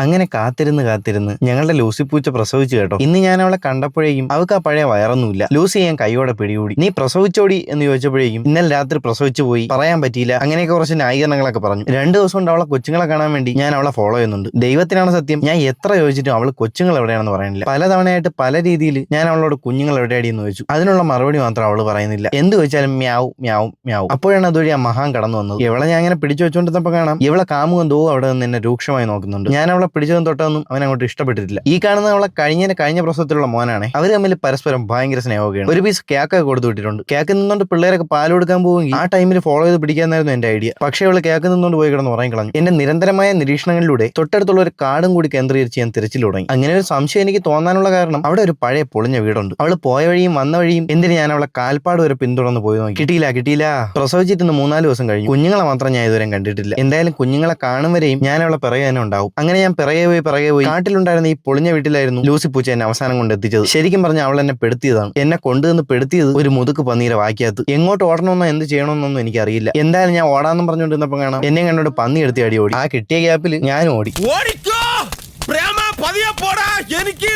അങ്ങനെ കാത്തിരുന്ന് കാത്തിരുന്ന് ഞങ്ങളുടെ ലൂസി പൂച്ച പ്രസവിച്ചു കേട്ടോ. ഇന്ന് ഞാൻ അവളെ കണ്ടപ്പോഴേക്കും അവൾക്ക് ആ പഴയ വയറൊന്നുമില്ല. ലൂസി ഞാൻ കൈയോടെ പിടികൂടി. നീ പ്രസവിച്ചോടി എന്ന് ചോദിച്ചപ്പോഴേക്കും ഇന്നലെ രാത്രി പ്രസവിച്ചു പോയി. പറയാൻ പറ്റിയില്ല. അങ്ങനെയൊക്കെ കുറച്ച് ന്യായീകരണങ്ങളൊക്കെ പറഞ്ഞു. രണ്ട് ദിവസം കൊണ്ട് അവളെ കൊച്ചുങ്ങളെ കാണാൻ വേണ്ടി ഞാൻ അവളെ ഫോളോ ചെയ്യുന്നുണ്ട്. ദൈവത്തിനാണ് സത്യം. ഞാൻ എത്ര ചോദിച്ചിട്ടും അവൾ കൊച്ചുങ്ങൾ എവിടെയാണെന്ന് പറയുന്നില്ല പലതവണയായിട്ട് പല രീതിയിൽ ഞാൻ അവളോട് കുഞ്ഞുങ്ങൾ എവിടെയാടി എന്ന് ചോദിച്ചു. അതിനുള്ള മറുപടി മാത്രം അവൾ പറയുന്നില്ല. എന്ത് ചോദിച്ചാലും മ്യാവും മ്യാവും മ്യാവും അപ്പോഴാണ് അതുവഴി ആ മഹാൻ കടന്നു വന്നത്. ഇവളെ ഞാൻ അങ്ങനെ പിടിച്ചു വെച്ചുകൊണ്ടിരുന്നപ്പോൾ കാണാം. ഇവളെ കാമുകൻ തോ അവിടെ നിന്ന് എന്നെ രൂക്ഷമായി നോക്കുന്നുണ്ട്. ഞാൻ അവളെ പിടിച്ചതും തൊട്ടതൊന്നും അവൻ അങ്ങോട്ട് ഇഷ്ടപ്പെട്ടിട്ടില്ല. ഈ കാണുന്ന അവളെ കഴിഞ്ഞ കഴിഞ്ഞ പ്രസവത്തിലുള്ള മോനാണ്. അവർ തമ്മിൽ പരസ്പരം ഭയങ്കര സ്നേഹമൊക്കെയാണ്. ഒരു പീസ് കേക്കൊക്കെ കൊടുത്തു വിട്ടിട്ടുണ്ട്. കേക്ക് നിന്നുകൊണ്ട് പിള്ളേരൊക്കെ പാൽ കൊടുക്കാൻ പോവുമെങ്കിൽ ആ ടൈമിൽ ഫോളോ ചെയ്ത് പിടിക്കാന്നായിരുന്നു എന്റെ ഐഡിയ പക്ഷേ അവൾ കേക്ക് നിന്നുകൊണ്ട് പോയി കിടന്ന് ഉറങ്ങി കളഞ്ഞു. എന്റെ നിരന്തരമായ നിരീക്ഷണങ്ങളിലൂടെ തൊട്ടടുത്തുള്ള ഒരു കാടും കൂടി കേന്ദ്രീകരിച്ച് ഞാൻ തിരച്ചിൽ തുടങ്ങി. അങ്ങനെ ഒരു സംശയം എനിക്ക് തോന്നാനുള്ള കാരണം അവിടെ ഒരു പഴയ പൊളിഞ്ഞ വീടുണ്ട്. അവൾ പോയ വഴിയും വന്ന വഴിയും എന്തിന് ഞാൻ അവളെ കാൽപ്പാട് വരെ പിന്തുടർന്ന് പോയി നോക്കി? കിട്ടിയില്ല കിട്ടിയില്ല. പ്രസവിച്ചിട്ട് ഇന്ന് മൂന്നാൽ ദിവസം കഴിഞ്ഞു. കുഞ്ഞുങ്ങളെ മാത്രം ഞാൻ ഇതുവരെ കണ്ടിട്ടില്ല. എന്തായാലും കുഞ്ഞുങ്ങളെ കാണും വരെയും ഞാൻ അവളെ പിറകെ തന്നെ ഉണ്ടാവും. അങ്ങനെ ഞാൻ പിറകെ പോയി പിറകെ പോയി. കാട്ടിലുണ്ടായിരുന്ന ഈ പൊളിഞ്ഞ വീട്ടിലായിരുന്നു ലൂസി പൂച്ച എന്നെ അവസാനം കൊണ്ട് എത്തിച്ചത് ശരിക്കും പറഞ്ഞ അവൾ എന്നെ പെടുത്തിയതാണ്. എന്നെ കൊണ്ടുവന്ന് പെടുത്തിയത് ഒരു മുതുക്ക് പന്നീരെ വാക്കിയകത്ത് എങ്ങോട്ട് ഓടണമെന്നോ എന്ത് ചെയ്യണമെന്നൊന്നും എനിക്കറിയില്ല. എന്തായാലും ഞാൻ ഓടാന്നും പറഞ്ഞുകൊണ്ടിരുന്നപ്പോൾ കാണാം എന്നെ കണ്ടോട് പന്നി എടുത്തി അടി ഓടി. ആ കിട്ടിയ ഗ്യാപ്പിൽ ഞാൻ ഓടി. ഓടിക്കോ! പ്രേമ പതിയെ പോടാ. എനിക്ക്